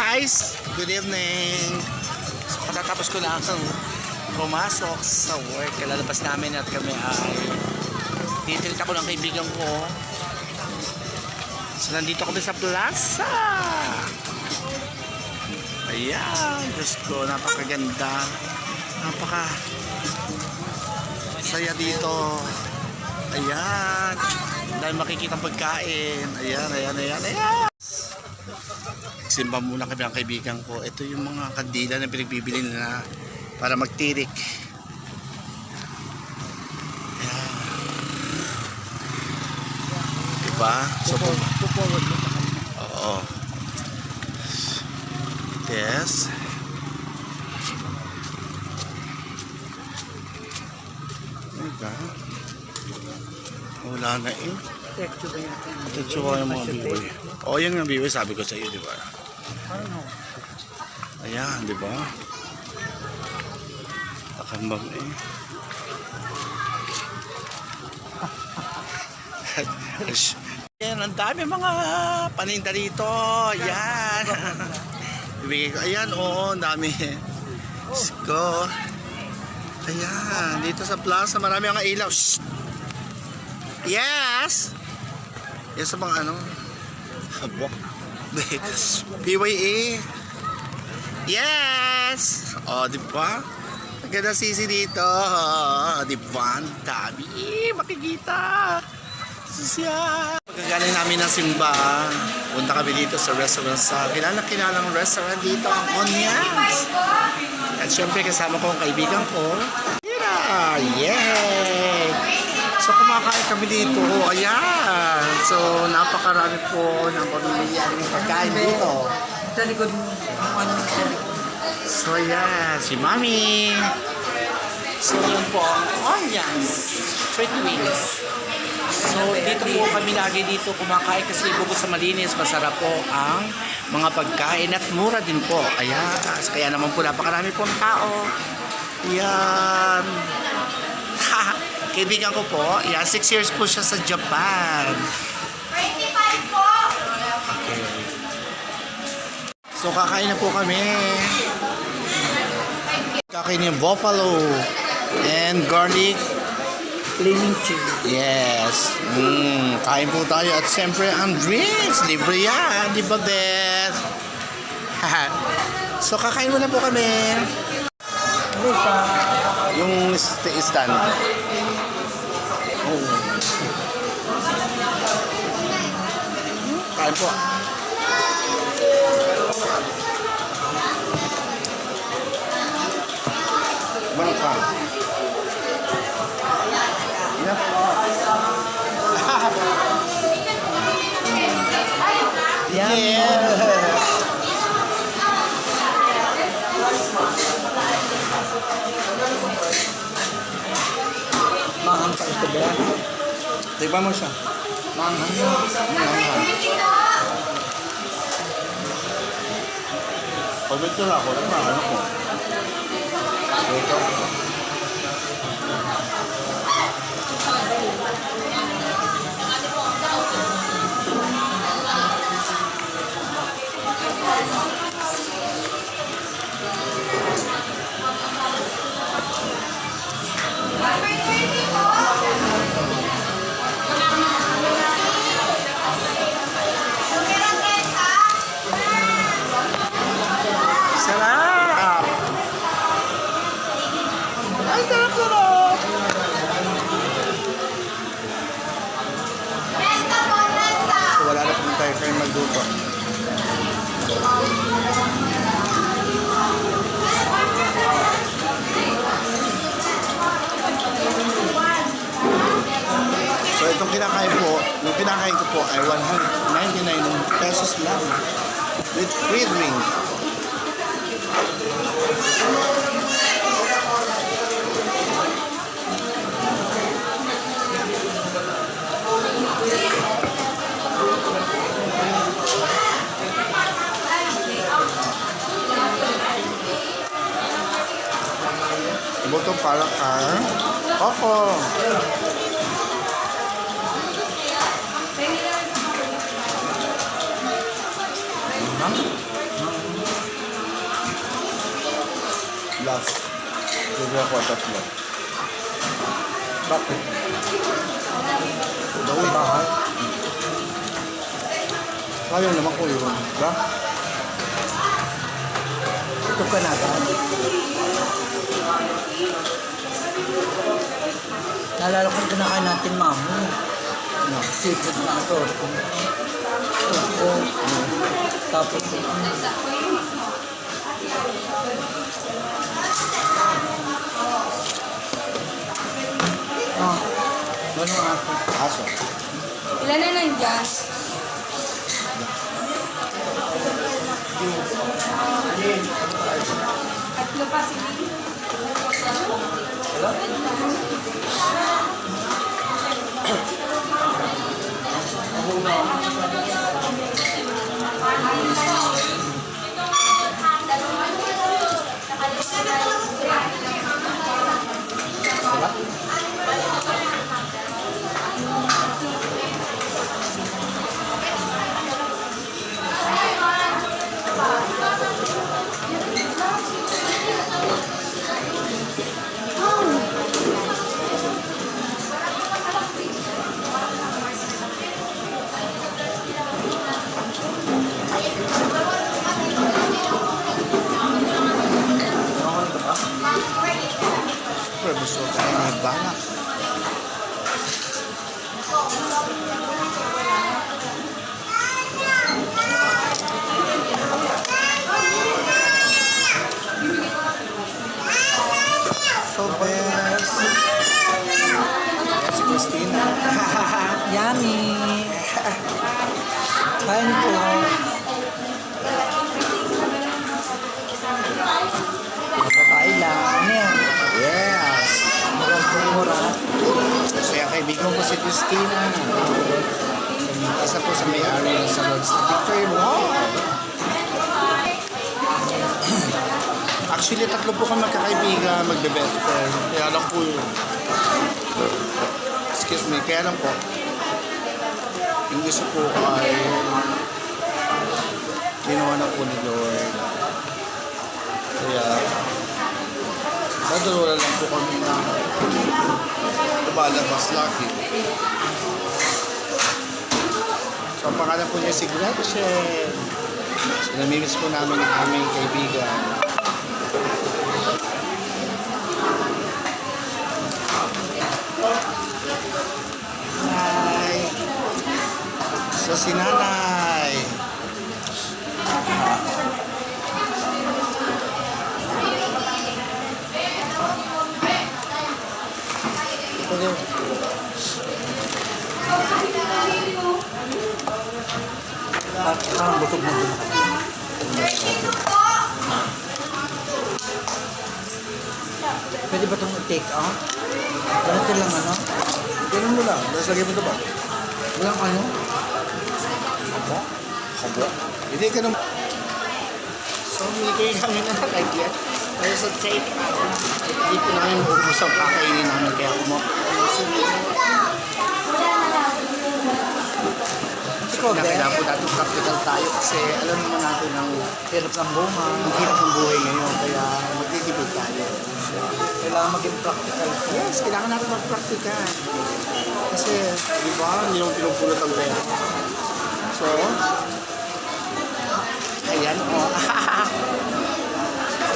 guys! Good evening! So, katatapos ko lang pumasok sa work. Kalalabas namin at kami ay titilit ako ng kaibigan ko. So, nandito kami sa plaza. Ayan, Diyos ko, napakaganda. Napaka saya dito. Ayan. Dahil makikita ang pagkain. Ayan, ayan, ayan, ayan. Simba muna kami ang kaibigan ko. Ito yung mga kandila na pinagbibili nila para magtirik. Ayan. Diba? So, kanya. Oo. Yes. Ay, ba? Wala na eh. Tsura yung mga biway. Oo, yan yung biway sabi ko sa iyo, di ba? Ayan, di ba? Takambang eh. Ayan, ang dami mga paninda dito. Ayan. Ibigay ko. Ayan, oo, ang dami. Diyos ko. Ayan, dito sa plaza, marami ang ilaw. Shh! Yes! Yan sa mga ano. Habok. PYA. Yes! O, di ba? Ang ganda sisi dito. Di ba? Ang dami. Makikita. Susya. Pagkagaling namin ng simba, punta kami dito sa restaurant sa kilala kilalang restaurant dito, ang Onyas. At syempre kasama ko ang kaibigan ko. Yeah! Yay! So kumakain kami dito. Ayan. So napakarami po ng pamilya ng pagkain dito. Sa likod mo. So ayan, si Mami. So yun po ang Onions Street Wings. So dito po kami lagi dito kumakain kasi bukod sa malinis, masarap po ang mga pagkain at mura din po. Ayan, kaya naman po napakarami pong tao. Yan. Kaibigan ko po, yan, 6 years po siya sa Japan. 25 po! Okay. So kakain na po kami. Kakain yung buffalo and garlic. Flaming chili. Yes. Mm, kain po tayo at siyempre ang drinks. Libre yan. Di ba, Beth? so kakain muna po kami. Sa... Yung st- stand. Kain po. Manok ka. Yan po. Yeah. Mahang pa ito ba? Tignan mo siya. Manghang. Manghang. Pag-ito na ako, ano ko. Ito. Sarap! Kinakain ko po ay 199 pesos lang. With free drink. Butong palakar. Opo. Ma'am? Last. Hindi ako tatlo. Bakit? Daw bahay. Kaya naman ko yun. Ba? Ito ka na ba? Naalala ko kinakain natin mamo. Ano, seafood na ito. Opo. Tapos, ah, ano nga ito? Aso. Ilan na nandiyan? Tatlo pa sige. Pero po. Babae lang. Ano yan? yes. Magandang mura. Yung kaibigan ko si Christina. Isa po sa may-ari ng salon sa Victory Mall. Actually, tatlo po kami magkakaibigan, magbe-best friend. Kaya lang po yun. Excuse me, kaya lang po. Yung gusto po ay ginawa na po ni Lord. Kaya, nadalawa lang po kami na lumalabas lagi. So, ang pangalan po niya si Gretchen. So, namimiss po namin ang aming kaibigan. So, si Nanay. Ito din. Parang busog na din. Pwede ba itong take out? Ganito lang ano? Ganun mo lang. Tapos mo ito ba? Walang ano? Habo? Habo? Hindi ka naman. So, hindi kami na nalagyan. Kaya sa tape, hindi po namin maubos ang kakainin namin. Kaya kumapos. Ikaw, Na Ben? kailangan po natin practical tayo kasi alam naman natin ang Hirap ng buhay. ang hirap ng buhay ngayon. Kaya magtitipid tayo. Kailangan maging practical. Yes, kailangan natin mag-practical. Kasi, di ba, hindi naman pinupulot ang pera. So, ayan o.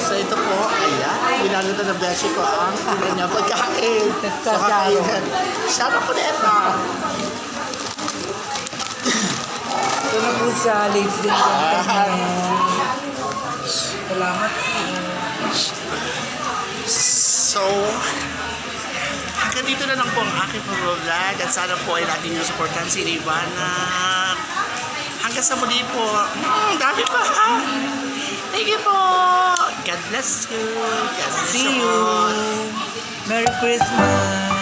so, ito po, ayan. Binalata na beshi ko ang kanya pagkain. So, kakain. Shout out po na ito. Ito na po siya, late din. Salamat. So, hanggang dito na lang po ang aking vlog at sana po ay natin yung supportan si Ivana. Hanggang sa muli po. Mm, dami pa. Thank you po. God bless you. God bless See you you. Merry Christmas.